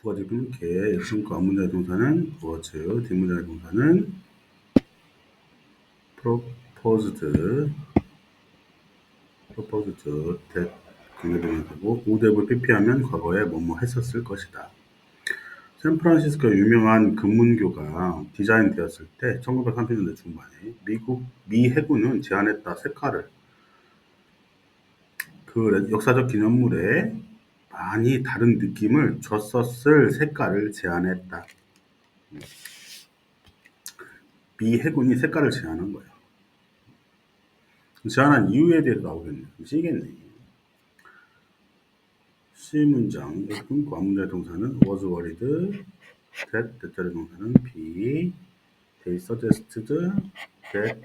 두 가지 끊게 액션과 앞문장의 동사는 was, 뒷문장의 동사는 proposed, proposed that 관계되면 되고 would PP하면 과거에 뭐뭐 했었을 것이다. 샌프란시스코 유명한 금문교가 디자인되었을 때 1930년대 중반에 미국 미 해군은 제안했다. 색깔을. 그 역사적 기념물에 많이 다른 느낌을 줬었을 색깔을 제안했다. 미 해군이 색깔을 제안한 거예요. 제안한 이유에 대해서 나오겠네. 시겠네. C 문장, 그럼 관문자의 동사는 was worried, that, 대절의 동사는 be, they suggested that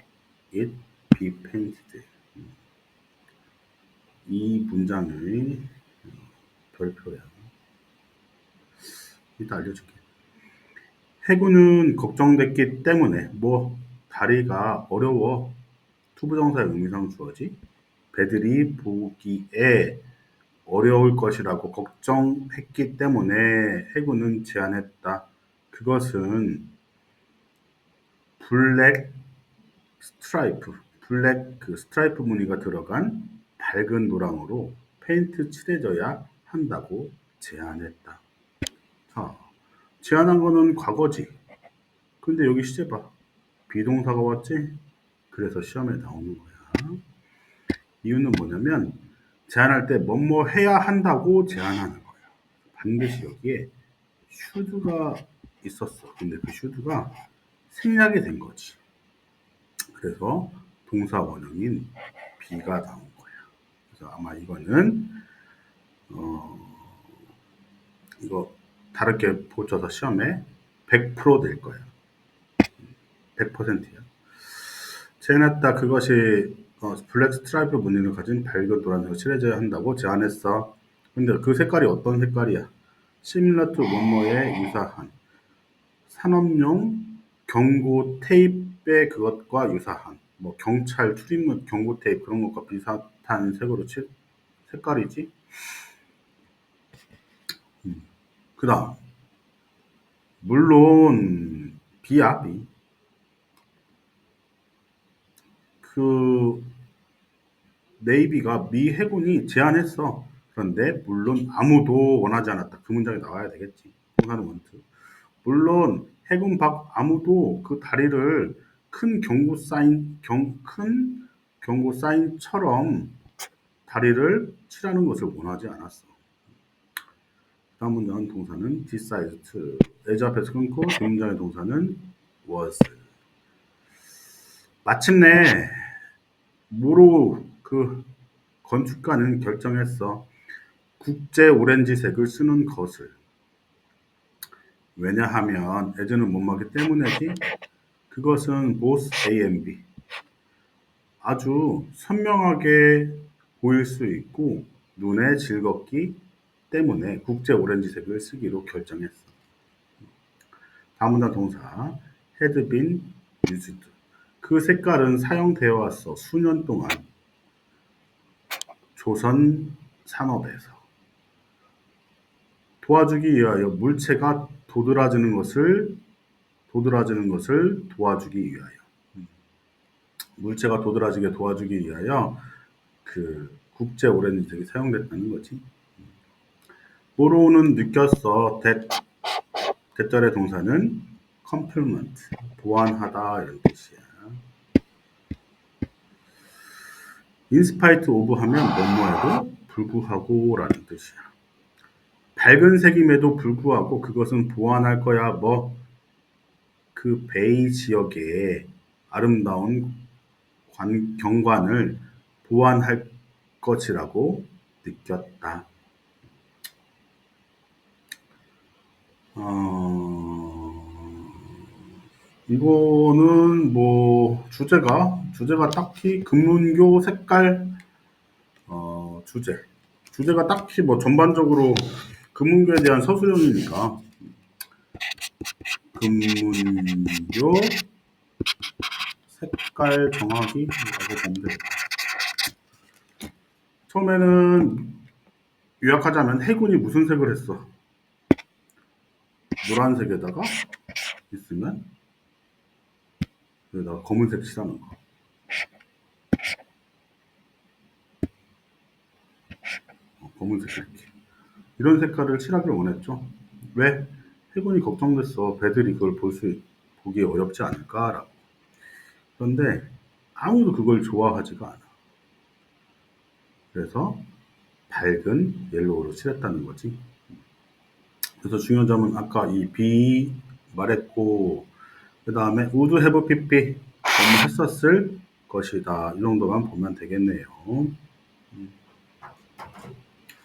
it be painted. 이 문장의 별표야. 이따 알려줄게. 해군은 걱정됐기 때문에 뭐 다리가 어려워 투부정사의 의미상 주어지 배들이 보기에 어려울 것이라고 걱정했기 때문에 해군은 제안했다. 그것은 블랙 스트라이프, 블랙 그 스트라이프 무늬가 들어간 밝은 노랑으로 페인트 칠해져야 한다고 제안했다. 자, 제안한 거는 과거지. 근데 여기 시제 봐. 비동사가 왔지? 그래서 시험에 나오는 거야. 이유는 뭐냐면 제안할 때 뭐뭐 해야 한다고 제안하는 거야. 반드시 여기에 should가 있었어. 근데 그 should가 생략이 된 거지. 그래서 동사 원형인 be가 나온 거야. 그래서 아마 이거는 어 이거 다르게 고쳐서 시험에 100%될 거야. 100%야. 제안했다 그것이 어, 블랙 스트라이프 무늬를 가진 밝은 노란색을 칠해져야 한다고 제안했어. 근데 그 색깔이 어떤 색깔이야? 시밀러트 원모에 유사한 산업용 경고 테이프의 그것과 유사한 뭐 경찰 출입문 경고 테이프 그런 것과 비슷한 색으로 칠 색깔이지. 음. 그다음 물론 비야 비. 그 네이비가 미 해군이 제안했어. 그런데 물론 아무도 원하지 않았다. 그 문장이 나와야 되겠지. 원투. 물론 해군 밖 아무도 그 다리를 큰 경고 사인 경, 큰 경고 사인처럼 다리를 칠하는 것을 원하지 않았어. 다음 문장은 동사는 decide to. as 앞에서 끊고 뒷문장의 동사는 was. 마침내 뭐로 그 건축가는 결정했어. 국제 오렌지색을 쓰는 것을. 왜냐하면 as는 못막기 때문이지. 그것은 both A and B. 아주 선명하게 보일 수 있고 눈에 즐겁기 때문에 국제 오렌지색을 쓰기로 결정했어. 다음 문장 동사 had been. 그 색깔은 사용되어 왔어. 수년 동안 조선 산업에서 도와주기 위하여 물체가 도드라지는 것을 도드라지는 것을 도와주기 위하여 물체가 도드라지게 도와주기 위하여 그 국제 오렌지색이 사용됐다는 거지. 모로우는 느꼈어. 대, 대절의 동사는 compliment, 보완하다 이런 뜻이야. 인스파이트 오브 하면 뭐뭐해도 불구하고라는 뜻이야. 밝은 색임에도 불구하고 그것은 보완할 거야. 뭐 그 베이 지역의 아름다운 관, 경관을 보완할 것이라고 느꼈다. 어, 이거는 뭐 주제가 주제가 딱히 금문교 색깔 어, 주제 주제가 딱히 뭐 전반적으로 금문교에 대한 서술형이니까 금문교 색깔 정하기라고 보면 되겠다. 처음에는 요약하자면 해군이 무슨 색을 했어? 노란색에다가 있으면 여기다가 검은색 칠하는 거. 어, 검은색 이렇게. 이런 색깔을 칠하기를 원했죠. 왜? 해군이 걱정됐어. 배들이 그걸 볼 수, 보기 어렵지 않을까라고. 그런데 아무도 그걸 좋아하지가 않아. 그래서 밝은 옐로우로 칠했다는 거지. 그래서 중요한 점은 아까 이비 말했고 그 다음에 우드 해브 피피 너무 했었을 것이다. 이 정도만 보면 되겠네요. 음.